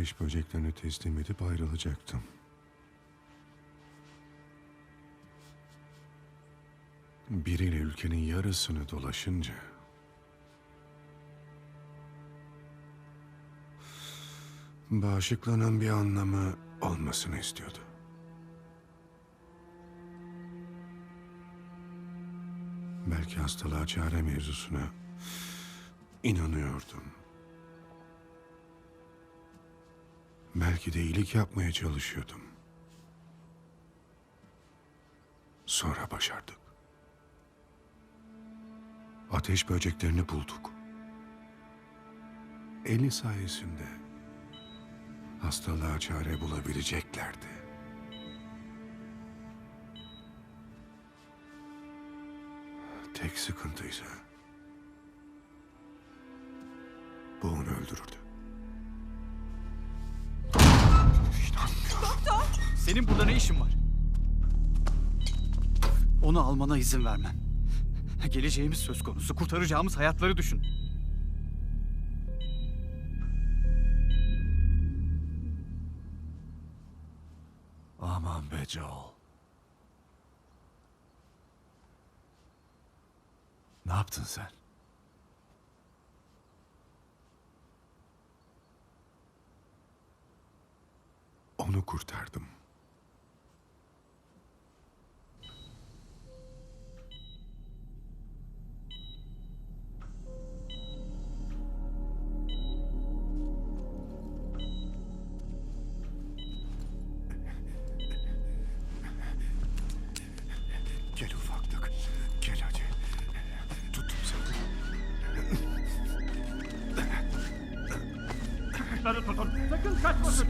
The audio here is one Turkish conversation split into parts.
ateş böceklerine teslim edip ayrılacaktım. Biriyle ülkenin yarısını dolaşınca... Bağışıklanan bir anlamı olmasını istiyordu. Belki hastalığa çare mevzusuna inanıyordum. Belki de iyilik yapmaya çalışıyordum. Sonra başardık. Ateş böceklerini bulduk. Eli sayesinde hastalığa çare bulabileceklerdi. Tek sıkıntıysa bu onu öldürürdü. Senin burada ne işin var? Onu almana izin vermem. Geleceğimiz söz konusu. Kurtaracağımız hayatları düşün. Aman be Joel. Ne yaptın sen? Onu kurtardım. Çocukları tutun. Sakın kaçmasın.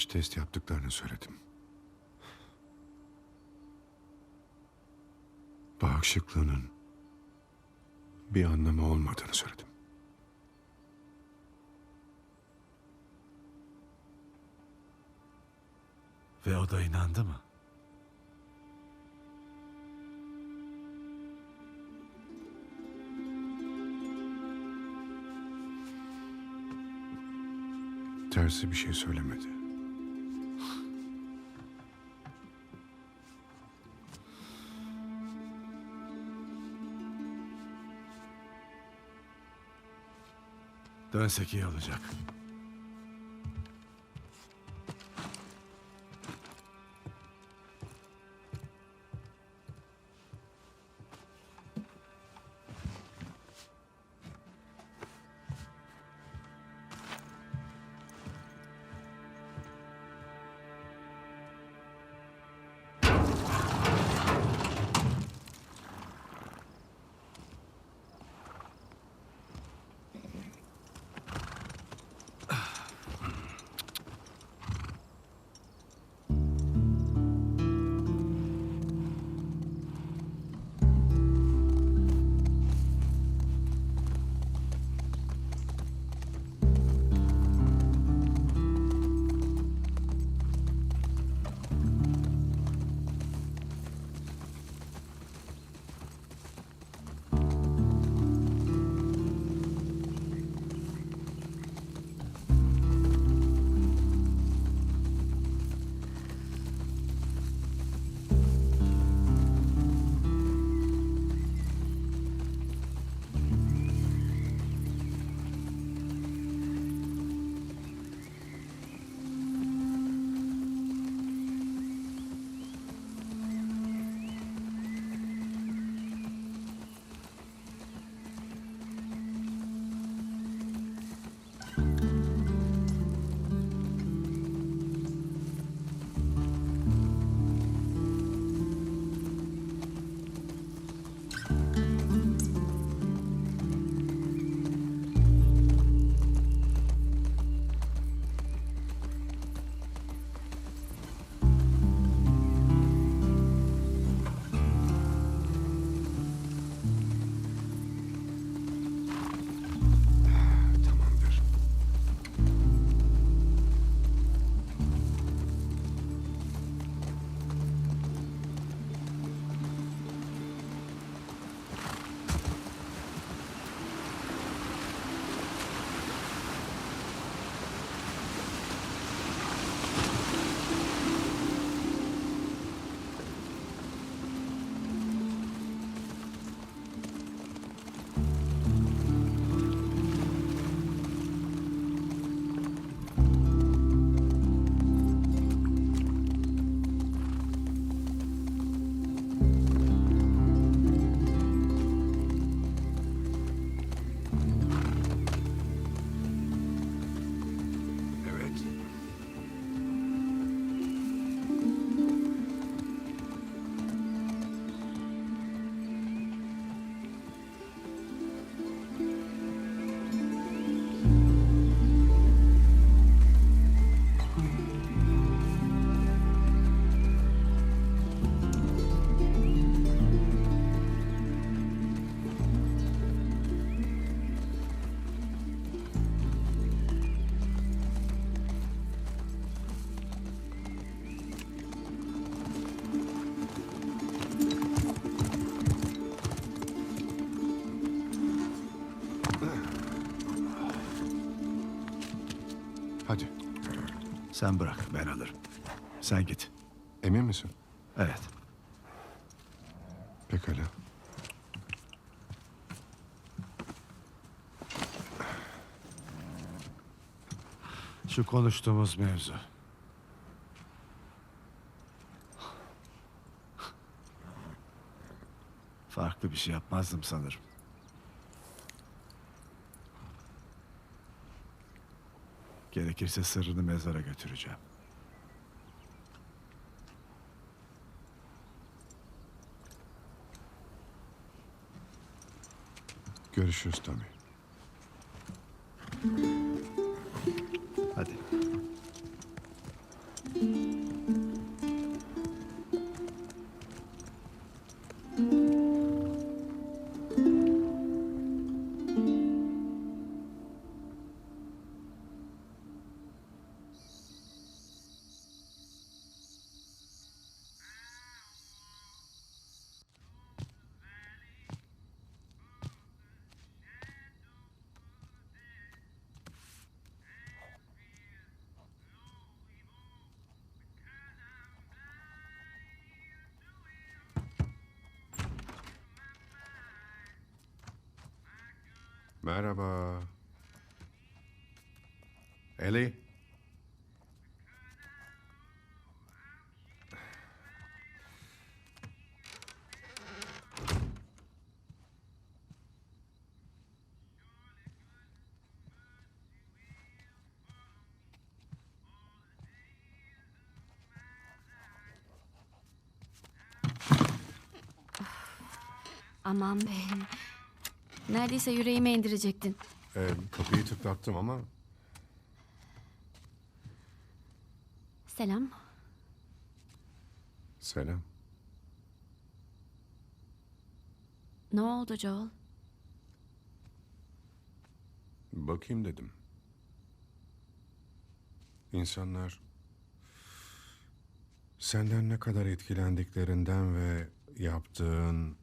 Birkaç test yaptıklarını söyledim. Bağışıklığının bir anlamı olmadığını söyledim. Ve o da inandı mı? Tersi bir şey söylemedi. Dönsek iyi Sen bırak ben alırım. Sen git. Emin misin? Evet. Pekala. Şu konuştuğumuz mevzu. Farklı bir şey yapmazdım sanırım. Gerekirse sırrını mezara götüreceğim. Görüşürüz Tommy. Merhaba. Ellie. Aman be. Neredeyse yüreğime indirecektin. Ee, kapıyı tıklattım ama Selam. selam. Ne oldu Joel? Bakayım dedim. İnsanlar senden ne kadar etkilendiklerinden ve yaptığın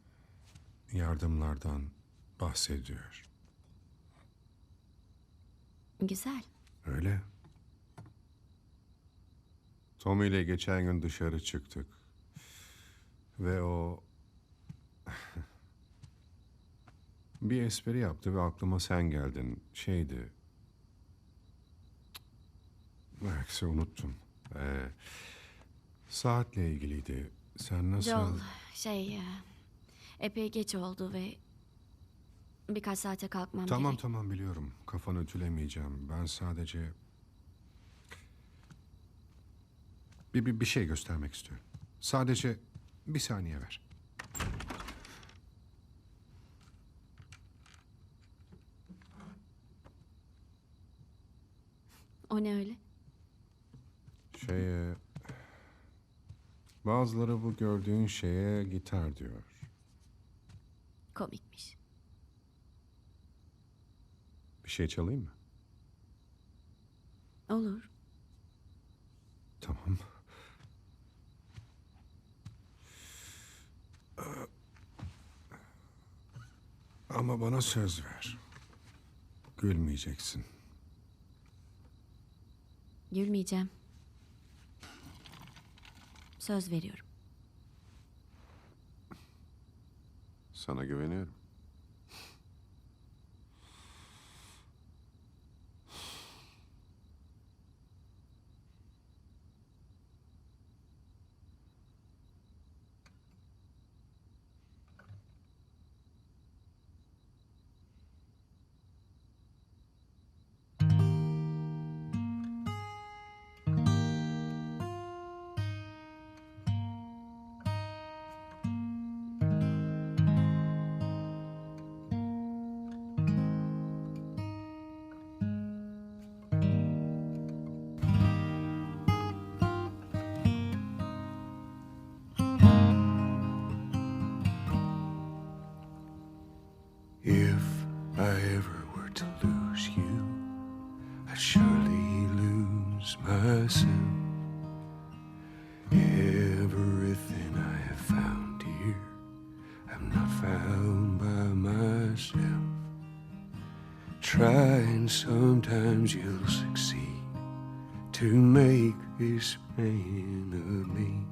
yardımlardan bahsediyor. Güzel. Öyle. Tommy ile geçen gün dışarı çıktık. Ve o... bir espri yaptı ve aklıma sen geldin. Şeydi... Belki unuttum. Ee, saatle ilgiliydi. Sen nasıl... Joel, şey... e, Epey geç oldu ve... Birkaç saate kalkmam Tamam gerek. tamam biliyorum. Kafanı ütülemeyeceğim. Ben sadece... Bir, bir, bir şey göstermek istiyorum. Sadece bir saniye ver. O ne öyle? Şeye... Bazıları bu gördüğün şeye gitar diyor. Komikmiş. Bir şey çalayım mı? Olur. Tamam. Ama bana söz ver. Gülmeyeceksin. Gülmeyeceğim. Söz veriyorum. Sana güveniyorum. Myself. Everything I have found here, I'm not found by myself. Try and sometimes you'll succeed. to make this man of me.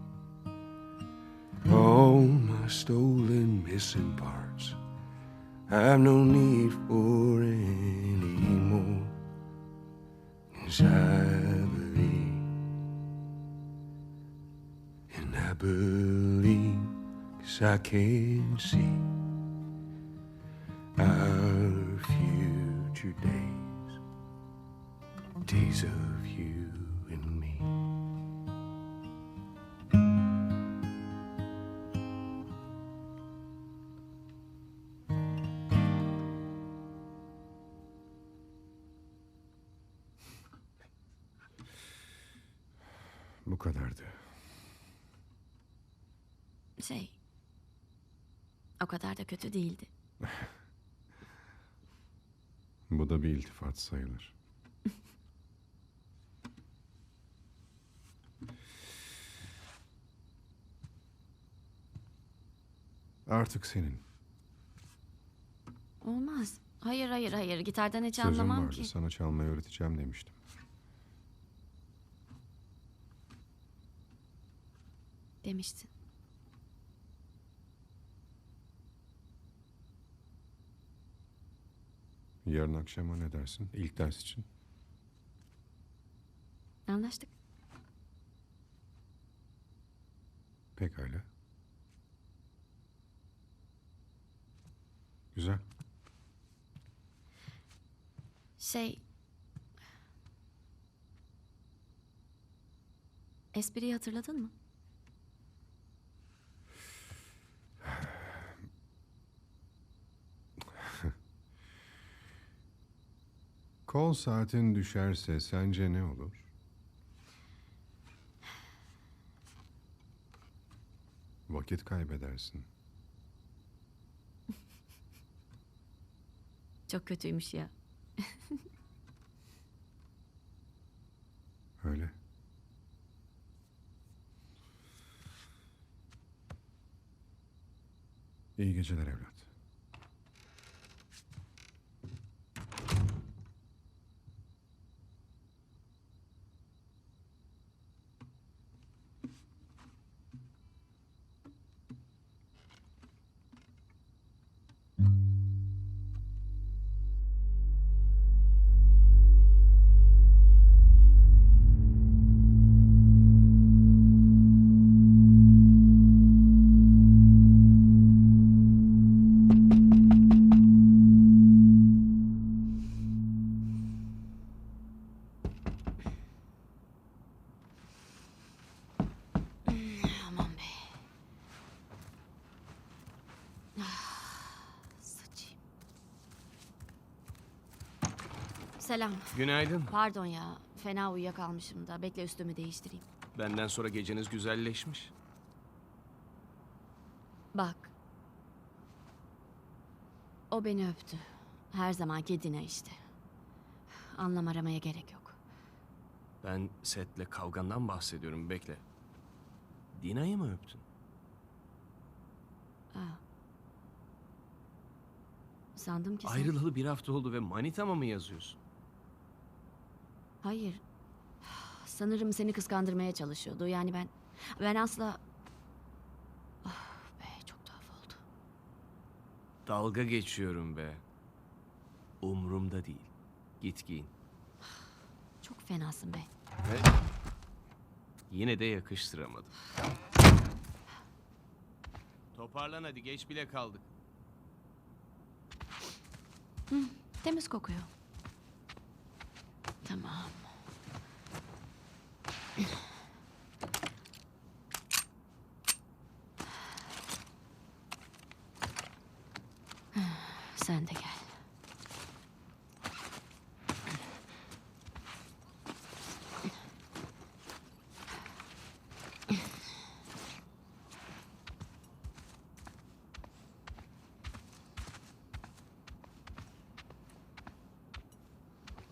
All my stolen missing parts, I've no need for any more. Cause I believe, cause I can see our future days, days of you and me. Bu kadardı. Şey... O kadar da kötü değildi. Bu da bir iltifat sayılır. Artık senin. Olmaz. Hayır hayır hayır. Gitardan hiç Sözüm anlamam vardı. ki. Sana çalmayı öğreteceğim demiştim. Demiştin. Yarın akşama ne dersin? İlk ders için. Anlaştık. Pekala. Güzel. Şey... Espriyi hatırladın mı? Kol saatin düşerse sence ne olur? Vakit kaybedersin. Çok kötüymüş ya. Öyle. İyi geceler evlat. Selam. Günaydın. Pardon ya. Fena uyuyakalmışım da. Bekle üstümü değiştireyim. Benden sonra geceniz güzelleşmiş. Bak. O beni öptü. Her zamanki Dina işte. Anlam aramaya gerek yok. Ben setle kavgandan bahsediyorum. Bekle. Dina'yı mı öptün? Sandım ki sen... Ayrılalı bir hafta oldu ve manitama mı yazıyorsun? Hayır. Sanırım seni kıskandırmaya çalışıyordu. Yani ben... Ben asla... Ah be çok tuhaf oldu. Dalga geçiyorum be. Umrumda değil. Git giyin. Çok fenasın be. Ve yine de yakıştıramadım. Toparlan hadi geç bile kaldık. Temiz kokuyor. Tamam. Sen de gel.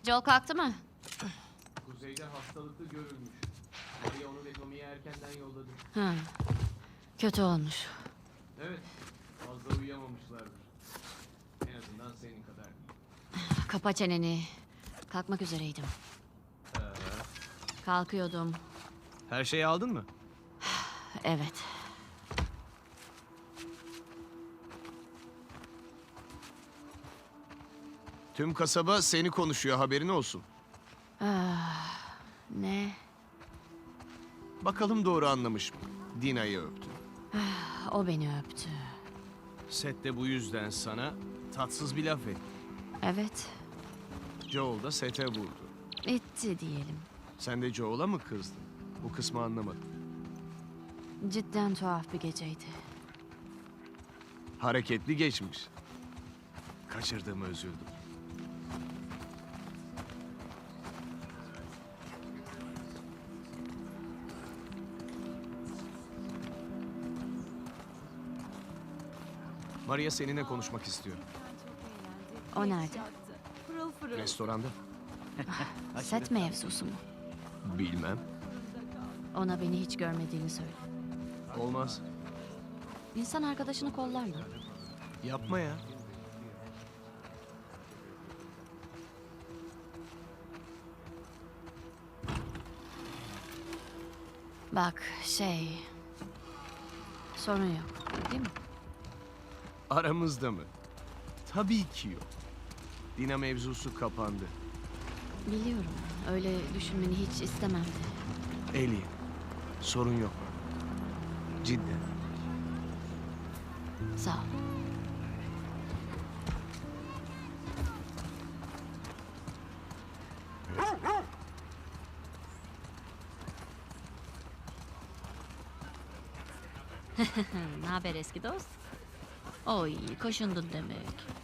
Joel kalktı mı? Kuzeyde hastalıklı görülmüş. Maria onu ve Tommy'yi erkenden yolladı. Ha. Kötü olmuş. Evet, fazla uyuyamamışlardır. En azından senin kadar. Kapa çeneni. Kalkmak üzereydim. Kalkıyordum. Her şeyi aldın mı? Evet. Tüm kasaba seni konuşuyor haberin olsun. Ne? Bakalım doğru anlamış mı? Dina'yı öptü. O beni öptü. Seth de bu yüzden sana tatsız bir laf etti. Evet. Joel da Seth'e vurdu. Etti diyelim. Sen de Joel'a mı kızdın? Bu kısmı anlamadım. Cidden tuhaf bir geceydi. Hareketli geçmiş. Kaçırdığımı üzüldüm. Maria seninle konuşmak istiyor. O nerede? Restoranda. Set mevzusu mu? Bilmem. Ona beni hiç görmediğini söyle. Olmaz. İnsan arkadaşını kollar mı? Yapma ya. Bak şey... Sorun yok değil mi? Aramızda mı? Tabii ki yok. Dina mevzusu kapandı. Biliyorum. Öyle düşünmeni hiç istemem. Eli. Sorun yok. Cidden. Sağ ol. ne haber eski dost? Oy, koşundun demek.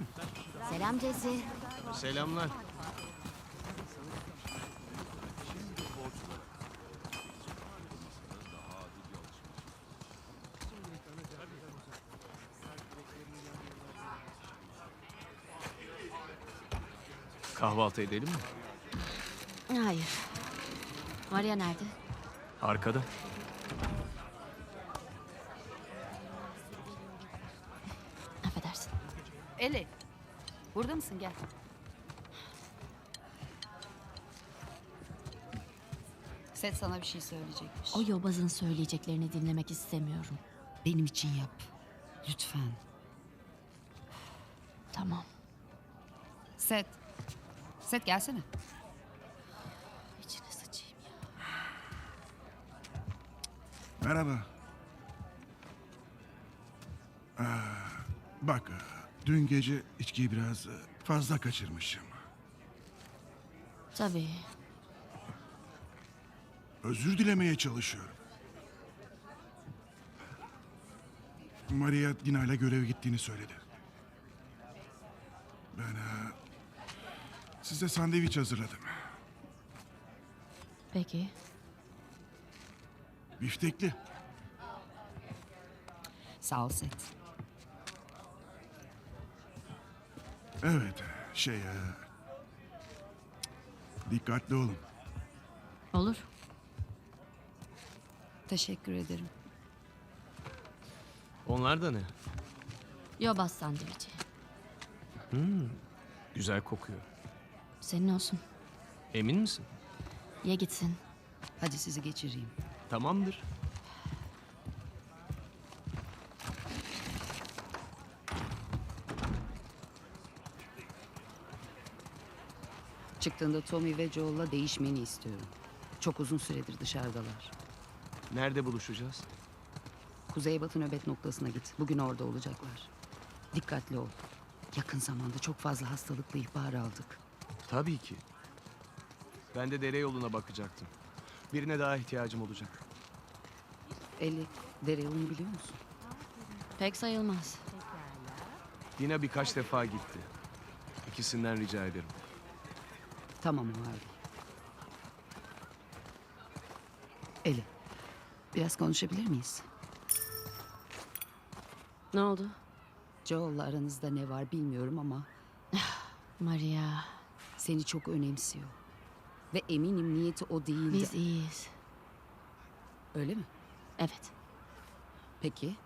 Mi? Selam Cesi. Selamlar. Kahvaltı edelim mi? Hayır. Maria nerede? Arkada. Affedersin. Eli, burada mısın? Gel. Set sana bir şey söyleyecekmiş. O yobazın söyleyeceklerini dinlemek istemiyorum. benim için yap. Lütfen. Tamam. Set. Set gelsene. İçine sıçayım ya. Merhaba. Aa, bak, dün gece içkiyi biraz fazla kaçırmışım. Tabii. Özür dilemeye çalışıyorum. Maria Dina ile göreve gittiğini söyledi. Ben e, size sandviç hazırladım. Peki. Biftekli. Sağ ol Set. Evet, şey... e, dikkatli olun. Olur. Teşekkür ederim. Onlar da ne? Yobaz sandviçi. Güzel kokuyor. Senin olsun. Emin misin? Ye gitsin. Hadi sizi geçireyim. Tamamdır. Çıktığında Tommy ve Joel'la değişmeni istiyorum. Çok uzun süredir dışarıdalar. Nerede buluşacağız? Kuzeybatı nöbet noktasına git. Bugün orada olacaklar. Dikkatli ol. Yakın zamanda çok fazla hastalıklı ihbar aldık. Tabii ki. Ben de dere yoluna bakacaktım. Birine daha ihtiyacım olacak. Eli, dere yolunu biliyor musun? Pek sayılmaz. Dina birkaç defa gitti. İkisinden rica ederim. Tamam abi. Eli, biraz konuşabilir miyiz? Ne oldu? Joel'la aranızda ne var bilmiyorum ama Maria, seni çok önemsiyor. Ve eminim niyeti o değildi. biz iyiyiz. Öyle mi? Evet. Peki.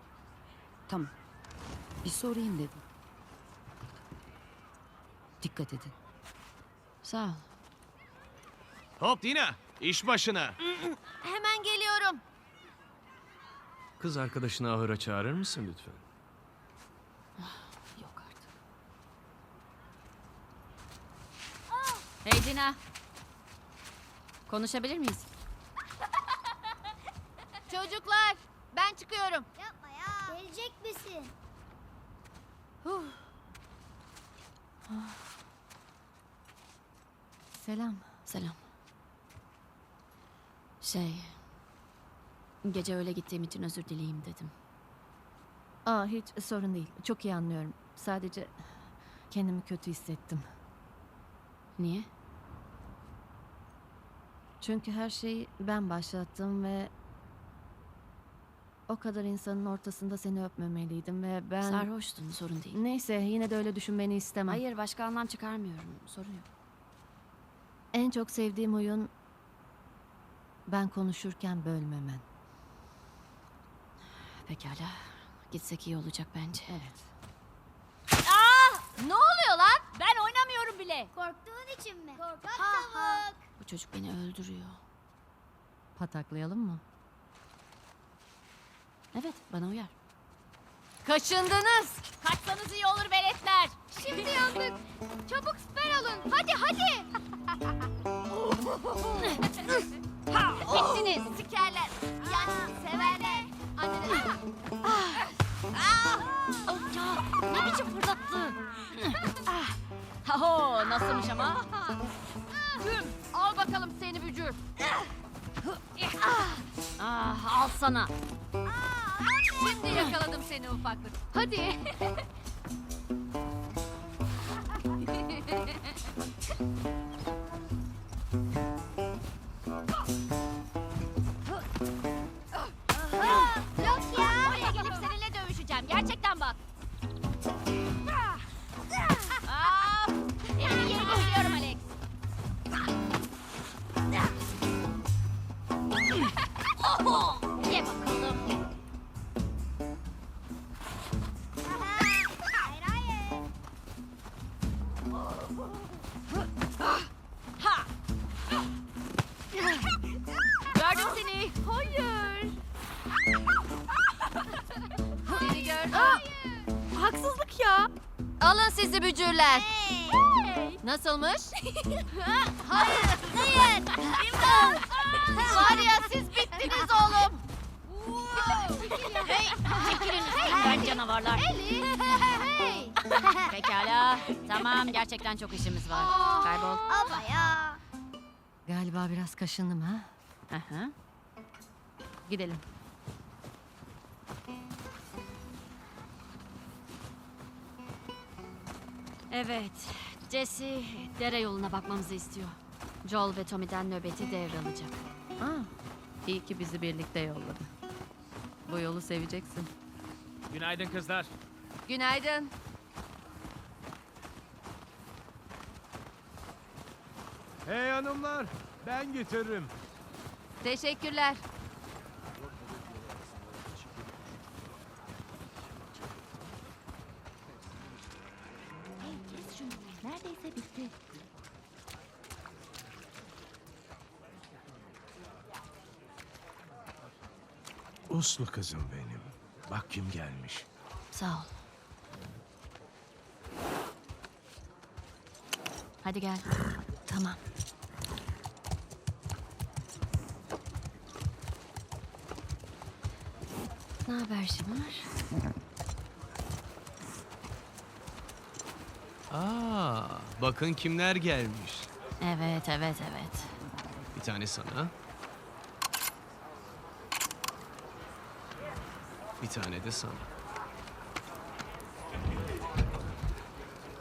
Tamam. Bir sorayım dedim. Dikkat edin. Sağ ol. Hop Dina, iş başına. Hemen geliyorum. Kız arkadaşını ahıra çağırır mısın lütfen? Yok artık. Hey Dina. Konuşabilir miyiz? Çocuklar, ben çıkıyorum. Yapma ya. Gelecek misin? Selam. Selam. Şey... Gece öyle gittiğim için özür dileyeyim dedim. Aa hiç sorun değil. Çok iyi anlıyorum. Sadece kendimi kötü hissettim. Niye? Çünkü her şeyi ben başlattım ve o kadar insanın ortasında seni öpmemeliydim ve ben Sarhoştun, sorun değil. Neyse yine de öyle düşünmeni istemem. Hayır, başka anlam çıkarmıyorum. Sorun yok. En çok sevdiğim oyun ben konuşurken bölmemen. Pekala. Gitsek iyi olacak bence. Evet. Ne oluyor lan? Ben oynamıyorum bile. Korktuğun için mi? Korkak tavuk. Bu çocuk beni öldürüyor. Pataklayalım mı? Evet, bana uyar. Kaşındınız. Kaçsanız iyi olur veletler. Şimdi yandık. Çabuk siper alın. Hadi hadi. Bittiniz. Sikerler. Yani severler. Annene. Ya ne biçim fırlattı? Haho nasılmış ama? Güm, al bakalım seni bücür. Ah, al sana. Şimdi yakaladım seni ufaklık. Hadi. Nasılmış? Hayır. Hayır. İmdat. Var ya siz bittiniz oğlum. hey, çekilin üstümden canavarlar. Eli. Hey. Pekala. Tamam gerçekten çok işimiz var. Kaybol. Ama ya. Galiba biraz kaşındım ha. Aha. Gidelim. Evet. Jesse dere yoluna bakmamızı istiyor. Joel ve Tommy'den nöbeti devralacak. Aa, iyi ki bizi birlikte yolladı. Bu yolu seveceksin. Günaydın kızlar. Günaydın. Hey hanımlar, ben getiririm. Teşekkürler. Neredeyse bitti. Uslu kızım benim. Bak kim gelmiş. Sağ ol. Hadi gel. Tamam. Ne haber Şimar? Aa, bakın kimler gelmiş. Evet, evet, evet. Bir tane sana. Bir tane de sana.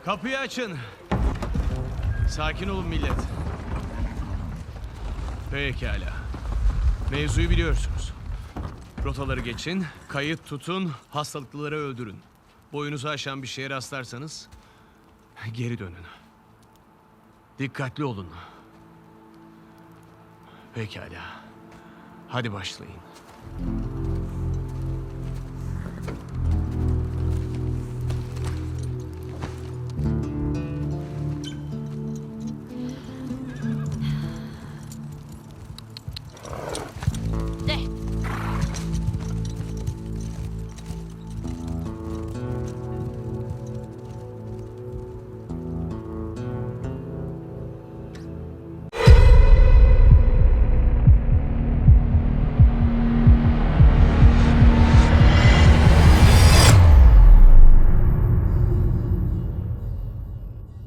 Kapıyı açın. Sakin olun millet. Pekala. Mevzuyu biliyorsunuz. Rotaları geçin, kayıt tutun, hastalıklıları öldürün. Boyunuzu aşan bir şeye rastlarsanız geri dönün. Dikkatli olun. Pekala. Hadi başlayın.